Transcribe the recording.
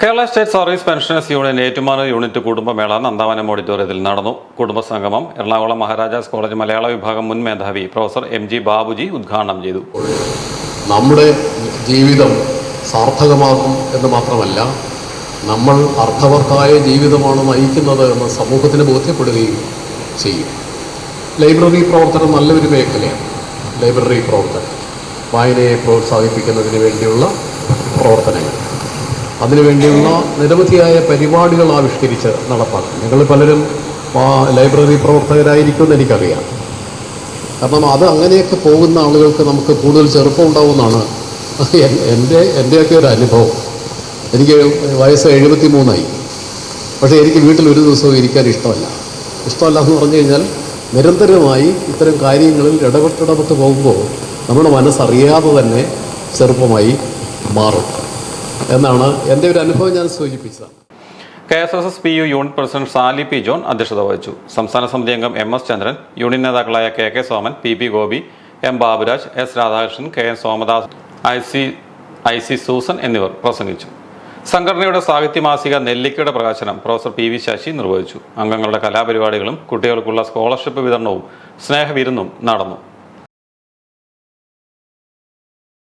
Kerala state service pensioners union Ettumanoor unit കുടുംബമേള Nandavanam ഓഡിറ്റോറിയത്തിൽ നടന്നു. കുടുംബസംഗമം Ernakulam Maharajas college മലയാള വിഭാഗം മുൻ മേധാവി പ്രൊഫസർ എം ജി ബാബുജി ഉദ്ഘാടനം ചെയ്തു. നമ്മുടെ ജീവിതം സാർത്ഥകമാകും എന്ന് മാത്രമല്ല നമ്മൾ അർത്ഥവർക്കായ ജീവിതമാണ് നയിക്കുന്നത് എന്ന് സമൂഹത്തിന് ബോധ്യപ്പെടുകയും ചെയ്യും. ലൈബ്രറി പ്രവർത്തനം നല്ലൊരു മേഖലയാണ്. ലൈബ്രറി പ്രവർത്തനം. വായനയെ പ്രോത്സാഹിപ്പിക്കുന്നതിന് വേണ്ടിയുള്ള പ്രവർത്തനങ്ങൾ. അതിനുവേണ്ടിയുള്ള നിരവധിയായ പരിപാടികൾ ആവിഷ്കരിച്ച് നടപ്പാക്കും നിങ്ങൾ പലരും ലൈബ്രറി പ്രവർത്തകരായിരിക്കുമെന്ന് എനിക്കറിയാം. കാരണം അത് അങ്ങനെയൊക്കെ പോകുന്ന ആളുകൾക്ക് നമുക്ക് കൂടുതൽ ചെറുപ്പം ഉണ്ടാവുമെന്നാണ് എൻ- എന്റെ എന്റെയൊക്കെ ഒരു അനുഭവം. എനിക്ക് വയസ്സ് എഴുപത്തി മൂന്നായി പക്ഷേ എനിക്ക് വീട്ടിൽ ഒരു ദിവസവും ഇരിക്കാൻ ഇഷ്ടമല്ല. ഇഷ്ടമല്ല എന്ന് പറഞ്ഞു കഴിഞ്ഞാൽ നിരന്തരമായി ഇത്തരം കാര്യങ്ങളിൽ ഇടപെട്ടിടപെട്ട് ഇടപെട്ട് പോകുമ്പോൾ നമ്മുടെ മനസ്സറിയാതെ തന്നെ ചെറുപ്പമായി മാറും. എന്നാണ് എന്റെ ഒരു അനുഭവം ഞാൻ സൂചിപ്പിച്ചത്. K S S S P U unit president Sali P John അധ്യക്ഷത വഹിച്ചു. സംസ്ഥാന സമിതി അംഗം എം എസ് ചന്ദ്രൻ യൂണിയൻ നേതാക്കളായ K K Soman P P Gopi M Baburaj S Radhakrishnan K N Somadas I C I C Susan എന്നിവർ പ്രസംഗിച്ചു. സംഘടനയുടെ സാഹിത്യ മാസിക നെല്ലിക്കയുടെ പ്രകാശനം പ്രൊഫസർ പി വി ശശി നിർവഹിച്ചു. അംഗങ്ങളുടെ കലാപരിപാടികളും കുട്ടികൾക്കുള്ള സ്കോളർഷിപ്പ് വിതരണവും സ്നേഹവിരുന്നും നടന്നു.